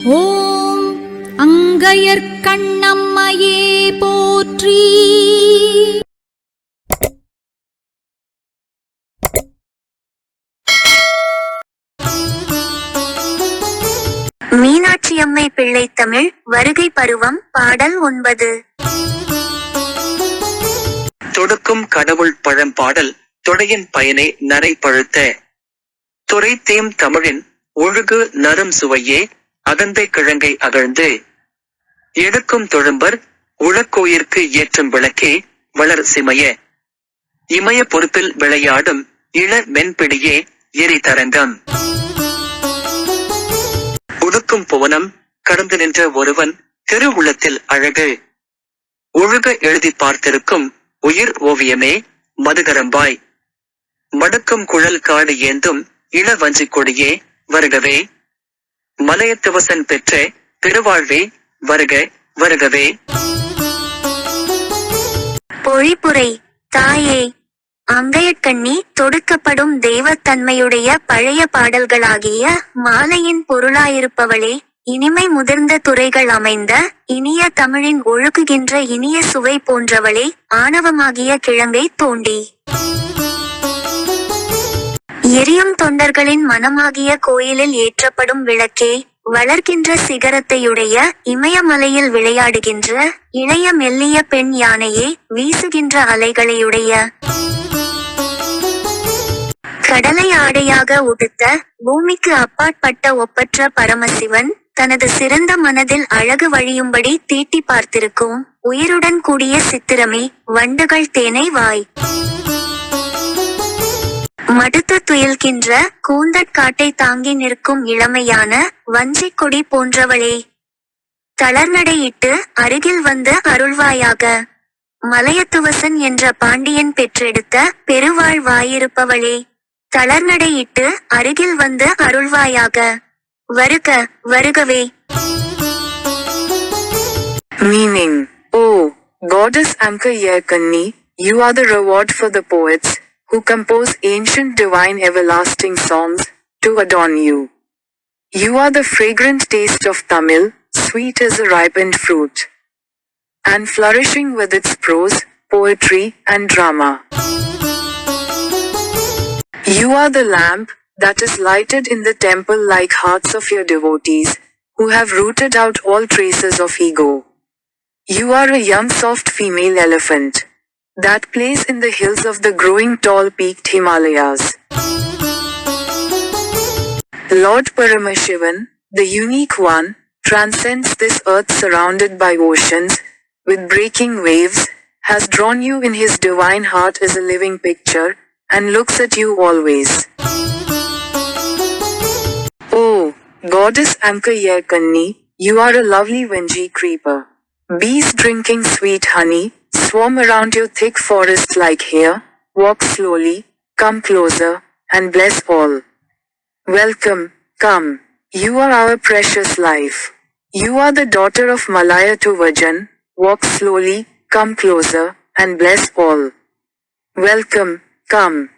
ஓம் அங்கையர்க்கண்ணம்மையே போற்றி. மீனாட்சியம்மை பிள்ளை தமிழ் வருகை பருவம் பாடல் ஒன்பது. தொடுக்கும் கடவுள் பழம்பாடல் தொடையின் பயனே நரை பழுத்த துறை தேம் தமிழின் ஒழுகு நரும் சுவையே அகந்தை கிழங்கை அகழ்ந்து எடுக்கும் தொழும்பர் உழக்கோயிற்கு ஏற்றும் விளக்கே வளர் சிமைய. இமய பொறுப்பில் விளையாடும் இள மென்பிடியே எரி தரங்கம். உடுக்கும் புவனம் கடந்து நின்ற ஒருவன் திரு உள்ளத்தில் அழகு. ஒழுக எழுதி பார்த்திருக்கும் உயிர் ஓவியமே மதுகரம்பாய். மடக்கும் குழல் காடு ஏந்தும் இள வஞ்சிக் கொடியே வருகவே மலையத்துவசன் பெற்ற பெருவாழ்வே வருக வருகவே. பொழிப்புரை தாயே அங்கையக்கண்ணி தொடுக்கப்படும் தெய்வத்தன்மையுடைய பழைய பாடல்களாகிய மாலையின் பொருளாயிருப்பவளே இனிமை முதிர்ந்த துறைகள் அமைந்த இனிய தமிழின் ஒழுகுகின்ற இனிய சுவை போன்றவளே ஆணவமாகிய கிழங்கை தோண்டி. எரியும் தொண்டர்களின் மனமாகிய கோயிலில் ஏற்றப்படும் விளக்கே வளர்கின்ற சிகரத்தையுடைய இமயமலையில் விளையாடுகின்ற இளைய மெல்லிய பெண் யானையே வீசுகின்ற அலைகளையுடைய கடலை ஆடையாக உடுத்த பூமிக்கு அப்பாற்பட்ட ஒப்பற்ற பரமசிவன் தனது சிறந்த மனதில் அழகு வழியும்படி தீட்டி பார்த்திருக்கும் உயிருடன் கூடிய சித்திரமே வண்டுகள் தேனை வாய். மடுத்து துயில்கின்ற கூந்தற்காட்டை தாங்கி நிற்கும் இளமையான வஞ்சிக் கொடி போன்றவளே. தளர்நடையிட்டு அருகில் வந்து அருள்வாயாக. மலையத்துவசன் என்ற பாண்டியன் பெற்றெடுத்த பெருவாழ் வாயிருப்பவளே. தளர்நடையிட்டு அருகில் வந்து அருள்வாயாக. வருக வருகவே. Meaning O gods Anka Yerkanni, you are the reward for the poets, who compose ancient divine everlasting songs, to adorn you. You are the fragrant taste of Tamil, sweet as a ripened fruit. And flourishing with its prose, poetry, and drama. You are the lamp that is lighted in the temple like hearts of your devotees, who have rooted out all traces of ego. You are a young soft female elephant that plays in the hills of the growing tall peaked Himalayas. Lord Paramashivan, the unique one, transcends this earth surrounded by oceans, with breaking waves, has drawn you in his divine heart as a living picture, and looks at you always. Oh, goddess Anka Yerkanni, you are a lovely Venji creeper. Bees drinking sweet honey, swarm around your thick forest like hair, walk slowly, come closer, and bless all. Welcome, come. You are our precious life. You are the daughter of Malaya to Vajan, walk slowly, come closer, and bless all. Welcome, come.